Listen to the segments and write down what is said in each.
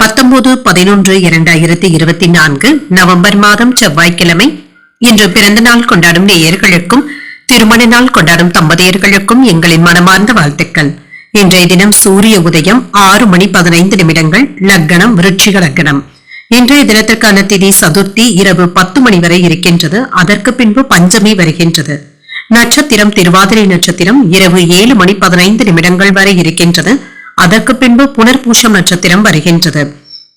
பத்தொன்பது பதினொன்று இரண்டாயிரத்தி இருபத்தி நான்கு நவம்பர் மாதம் செவ்வாய்க்கிழமை. இன்று பிறந்த நாள் கொண்டாடும் நேயர்களுக்கும் திருமண நாள் கொண்டாடும் தம்பதியர்களுக்கும் எங்களின் மனமார்ந்த வாழ்த்துக்கள். இன்றைய தினம் சூரிய உதயம் ஆறு மணி பதினைந்து நிமிடங்கள் லக்னம் விருட்சிக லக்னம். இன்றைய தினத்திற்கான திதி சதுர்த்தி இரவு பத்து மணி வரை இருக்கின்றது. அதற்கு பின்பு பஞ்சமி வருகின்றது. நட்சத்திரம் திருவாதிரை நட்சத்திரம் இரவு ஏழு மணி பதினைந்து நிமிடங்கள் வரை இருக்கின்றது. அதற்கு பின்பு புனர்பூஷம் நட்சத்திரம் வருகின்றது.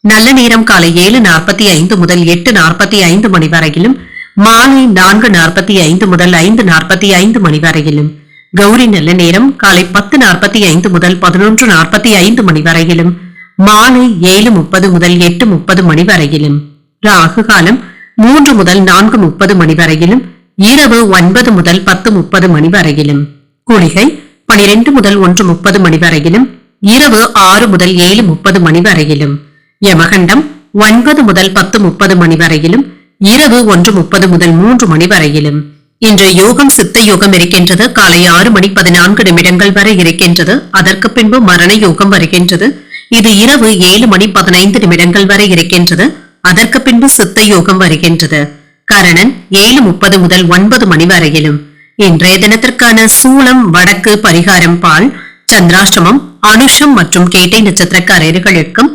நல்ல நேரம் காலை ஏழு நாற்பத்தி ஐந்து முதல் எட்டு நாற்பத்தி ஐந்து மணி வரையிலும் மாலை நான்கு நாற்பத்தி ஐந்து முதல் ஐந்து நாற்பத்தி ஐந்து மணி வரையிலும் கௌரி நல்ல நேரம் காலை பத்து நாற்பத்தி ஐந்து முதல் பதினொன்று நாற்பத்தி ஐந்து மணி வரையிலும் மாலை ஏழு முப்பது முதல் எட்டு முப்பது மணி வரையிலும் ராகு காலம் மூன்று முதல் நான்கு முப்பது மணி வரையிலும் இரவு ஒன்பது முதல் பத்து முப்பது மணி வரையிலும் குளிகை பனிரெண்டு முதல் ஒன்று முப்பது மணி வரையிலும் இரவு ஆறு முதல் ஏழு முப்பது மணி வரையிலும். யமகண்டம் ஒன்பது முதல் பத்து முப்பது மணி வரையிலும் இரவு ஒன்று முப்பது முதல் மூன்று மணி வரையிலும். இன்று யோகம் சித்த யோகம் இருக்கின்றது. காலை ஆறு மணி பதினான்கு நிமிடங்கள் வரை இருக்கின்றது. அதற்கு பின்பு மரண யோகம் வருகின்றது. இது இரவு ஏழு மணி பதினைந்து நிமிடங்கள் வரை இருக்கின்றது. அதற்கு பின்பு சித்த யோகம் வருகின்றது. கரணன் ஏழு முப்பது முதல் ஒன்பது மணி வரையிலும். இன்றைய தினத்திற்கான சூளம் வடக்கு பரிகாரம் பால் சந்திராஷ்டமம் அனுஷம் மற்றும் கேட்டை நட்சத்திரக்காரர்களுக்கும்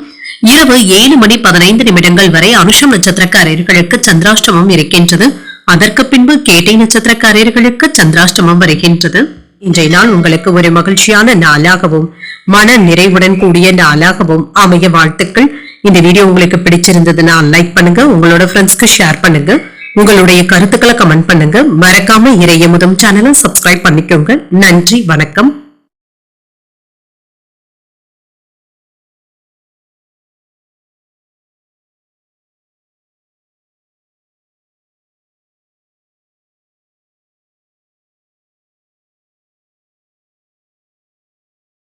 இரவு ஏழு மணி பதினைந்து நிமிடங்கள் வரை அனுஷம் நட்சத்திரக்காரர்களுக்கு சந்திராஷ்டமம் இருக்கின்றது. அதற்கு பின்பு கேட்டை நட்சத்திரக்காரர்களுக்கு சந்திராஷ்டமம் வருகின்றது. இன்றைய நாள் உங்களுக்கு ஒரு மகிழ்ச்சியான நாளாகவும் மன நிறைவுடன் கூடிய நாளாகவும் அமைய வாழ்த்துக்கள். இந்த வீடியோ உங்களுக்கு பிடிச்சிருந்ததுன்னா லைக் பண்ணுங்க உங்களோட ஃப்ரெண்ட்ஸ்க்கு ஷேர் பண்ணுங்க உங்களுடைய கருத்துக்களை கமெண்ட் பண்ணுங்க. மறக்காம இறைய முதம் சேனலை சப்ஸ்கிரைப் பண்ணிக்கோங்க. நன்றி வணக்கம்.